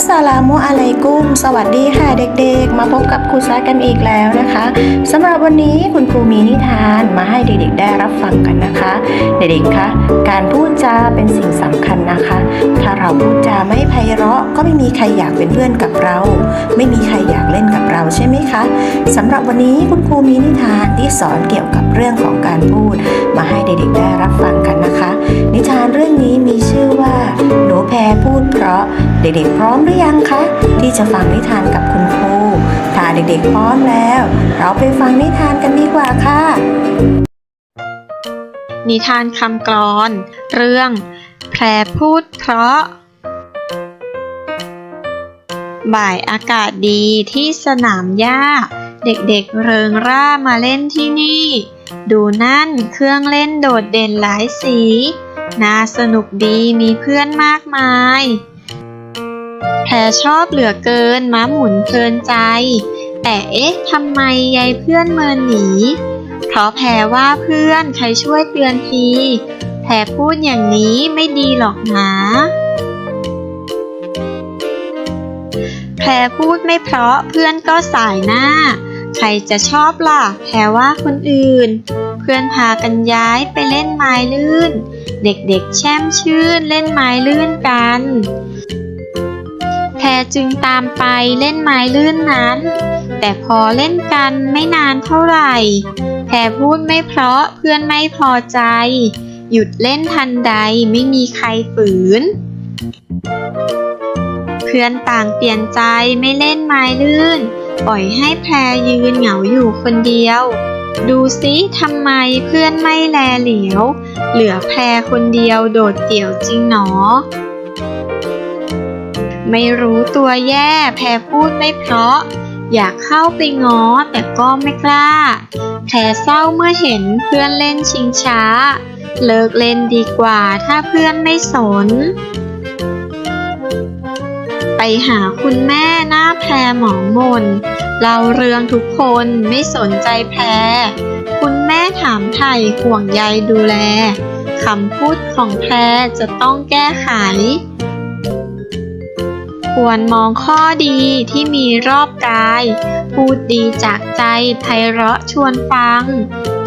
สสลามุอะลัยกุม สวัสดีค่ะเด็กๆ มาพบกับครูซากันอีกแล้วนะคะสำหรับวันนี้คุณครูมีนิทานมาให้เด็กๆได้รับฟังกันนะคะ เด็กๆคะการพูดจาเป็นสิ่งสำคัญนะคะ ถ้าเราพูดจาไม่ไพเราะก็ไม่มีใครอยากเป็นเพื่อนกับเรา ไม่มีใครอยากเล่นกับเราใช่ไหมคะสำหรับวันนี้คุณครูมีนิทานที่สอนเกี่ยวกับเรื่องของการพูด มาให้เด็กๆได้รับฟังกันนะคะ นิทานเรื่องนี้มีชื่อว่าหนูแพรพูดเพราะ เด็กๆพร้อมหรือยังคะ ที่จะฟังนิทานกับคุณครูถ้าเด็กๆพร้อมแล้ว เราไปฟังนิทานกันดีกว่าค่ะ นิทานคำกลอน เรื่อง แพรพูดเพราะ บ่ายอากาศดีที่สนามหญ้า เด็กๆเริงร่ามาเล่นที่นี่ ดูนั่นเครื่องเล่นโดดเด่นหลายสี น่าสนุกดีมีเพื่อนมากมาย แพชอบเหลือเกินม้าหมุนเพลินใจ แต่เอ๊ะทำไมยายเพื่อนเมินหนี เพราะแพรว่าเพื่อนใครช่วยเตือนทีแพรพูดอย่างนี้ไม่ดีหรอกนะ แพรพูดไม่เพราะเพื่อนก็สายหน้า ใครจะชอบล่ะ แพรว่าคนอื่น เพื่อนพากันย้ายไปเล่นไม้ลื่น เด็กๆแช่มชื่นเล่นไม้ลื่นกัน แพรจึงตามไปเล่นไม้ลื่นนั้น แต่พอเล่นกันไม่นานเท่าไหร่ แพรพูดไม่เพราะเพื่อนไม่พอใจ หยุดเล่นทันใดไม่มีใครฝืน เพื่อนต่างเปลี่ยนใจไม่เล่นไม้ลื่น ปล่อยให้แพรยืนเหงาอยู่คนเดียว ดูสิทำไมเพื่อนไม่แลเหลียว เหลือแพรคนเดียวโดดเดี่ยวจริงหนอ ไม่รู้ตัวแย่แพรพูดไม่เพราะ อยากเข้าไปง้อแต่ก็ไม่กล้า แพรเศร้าเมื่อเห็นเพื่อนเล่นชิงช้า เลิกเล่นดีกว่าถ้าเพื่อนไม่สน ไปหาคุณแม่หน้าแพรหมองมนเราเรื่องทุกคนไม่สนใจแพรคุณแม่ถามไถ่ห่วงใยดูแลคำพูดของแพรจะต้องแก้ไข ควรมองข้อดีที่มีรอบกาย พูดดีจากใจไพเราะชวนฟัง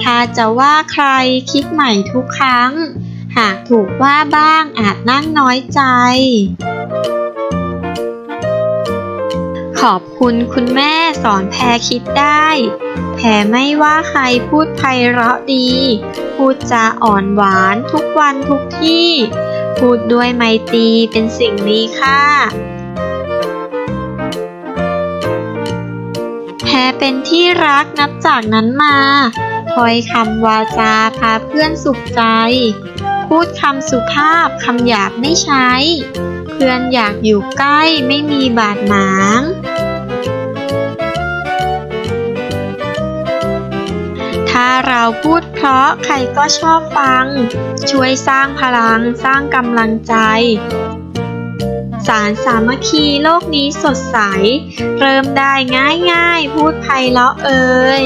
ถ้าจะว่าใครคิดใหม่ทุกครั้ง หากถูกว่าบ้างอาจนั่งน้อยใจ ขอบคุณคุณแม่สอนแพรคิดได้ แพรไม่ว่าใครพูดไพเราะดี พูดจาอ่อนหวานทุกวันทุกที่พูดด้วยไมตรีเป็นสิ่งมีค่า แพรเป็นที่รักนับจากนั้นมาถอยคำวาจาพาเพื่อนสุขใจ พูดคำสุภาพคำหยาบไม่ใช้ เพื่อนอยากอยู่ใกล้ไม่มีบาดหมางถ้าเราพูดเพราะใครก็ชอบฟัง ช่วยสร้างพลังสร้างกำลังใจ สารสามัคคีโลกนี้สดใส เริ่มได้ง่ายๆ พูดไพเราะเอ่ย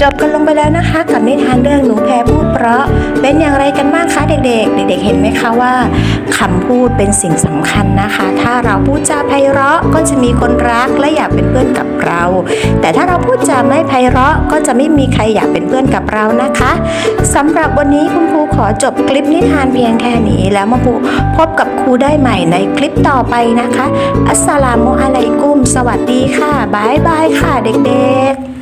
จบกันลงไปแล้วนะคะ กับนิทานเรื่องหนูแพรพูดเพราะเป็นอย่างไรกันบ้างคะเด็กๆ เด็กๆเห็นไหมคะว่าคำพูดเป็นสิ่งสำคัญนะคะ ถ้าเราพูดจาไพเราะก็จะมีคนรักและอยากเป็นเพื่อนกับเรา แต่ถ้าเราพูดจาไม่ไพเราะก็จะไม่มีใครอยากเป็นเพื่อนกับเรานะคะสำหรับวันนี้คุณครูขอจบคลิปนิทานเพียงแค่นี้ แล้วมาพบกับครูได้ใหม่ในคลิปต่อไปนะคะ อัสสลามุอะลัยกุม สวัสดีค่ะบายบายค่ะเด็กๆ